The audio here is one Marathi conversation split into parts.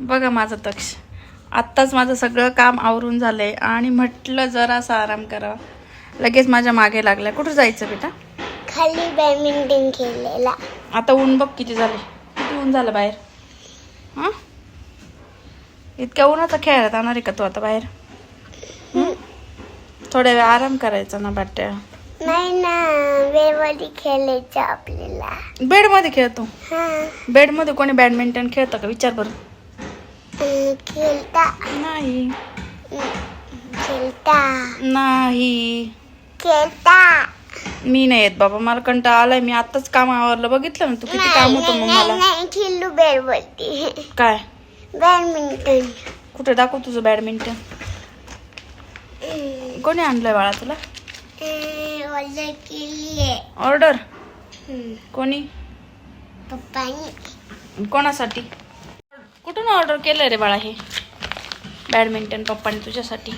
बघा माझं तक्ष. आत्ताच माझं सगळं काम आवरून झालंय आणि म्हटलं जरासा आराम करावा लगेच माझ्या मागे लागलाय. कुठं जायचं बेटा? खाली बॅडमिंटन खेळलेला. आता ऊन बघ किती झाले किती ऊन झालं बाहेर? हां? इतक्या उन्हाचा खेळायला जाणार आहे का तू आता बाहेर? हं? थोड्या वेळ आराम करायचा ना बाट्या. नाही ना वेळवडी खेळायचं आपल्याला. बेडमध्ये खेळतो हा. बेडमध्ये कोणी बॅडमिंटन खेळतं का? विचार बरं. खेळता. नाही. खेळता. नाही. खेळता. मी नाही येत बाबा मला कंटाळा आलाय. मी आत्ताच काम आवरलं बघितलं ना तू किती काम होतं मग मला. नाही खेळू बेडवरती काय? बॅडमिंटन. कुठे दाखव तुझं बॅडमिंटन? कोणी आणलंय बाळा तुला? ऑर्डर केली आहे ऑर्डर कोणी? पप्पानी. कोणासाठी? कुठून ऑर्डर केलंय रे बाळा हे? बॅडमिंटन पप्पाने तुझ्यासाठी.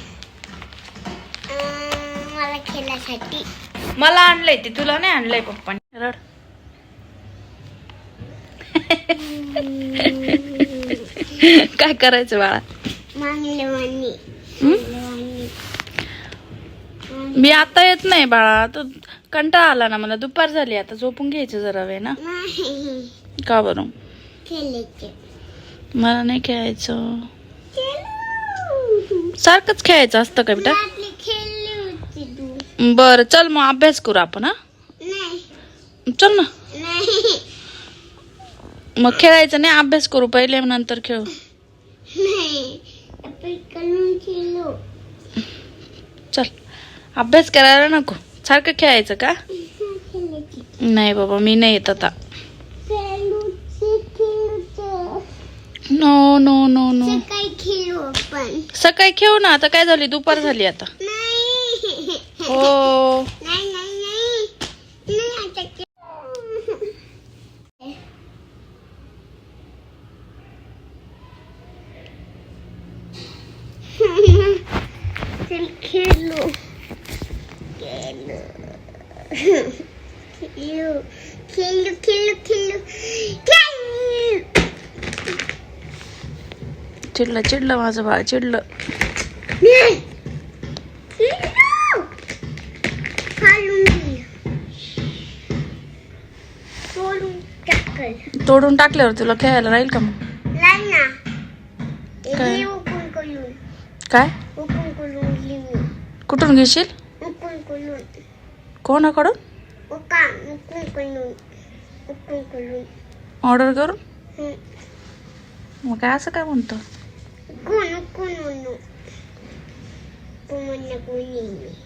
अं, मला खेळासाठी मला आणलंय ते तुला नाही आणलंय पप्पाने. रड. काय करायचं बाळा? मांगलेवानी? मांगलेवानी मी आता येत नाही बाळा तो कंटाळा आला ना मला दुपार झाली आता झोपून घ्यायचं जरा वेळ ना. नाही. का बरं? खेळायचे. मला नाही खेळायचं. खेळू. सारखंच खेळायचं असतं का बेटा? बरं चल मग अभ्यास करू आपण हा? नाही. चल ना. नाही. मग खेळायचं नाही अभ्यास करू पहिले नंतर खेळू. चल. अभ्यास करायला नको. सारखं खेळायचं का? नाही बाबा मी नाही येत आता. नो नो नो नो सकाळी खेळू आपण. सकाळी खेळू ना. आता काय झाली? दुपार झाली आता. नाही. हो. नाही नाही नाही. नाही आता खेळ. चल खेळू खेळू खेळू. खेळू. खेळू खेळू खेळू. चिडलं चिडलं माझं बाळ चिडलं. तोडून टाकल्यावर तुला खेळायला राहील का मग? काय? काय? कुठून घेशील? कोणाकडून? ऑर्डर करून. मग काय असं काय म्हणतो? कोण कोण म्हणू कोण कोणी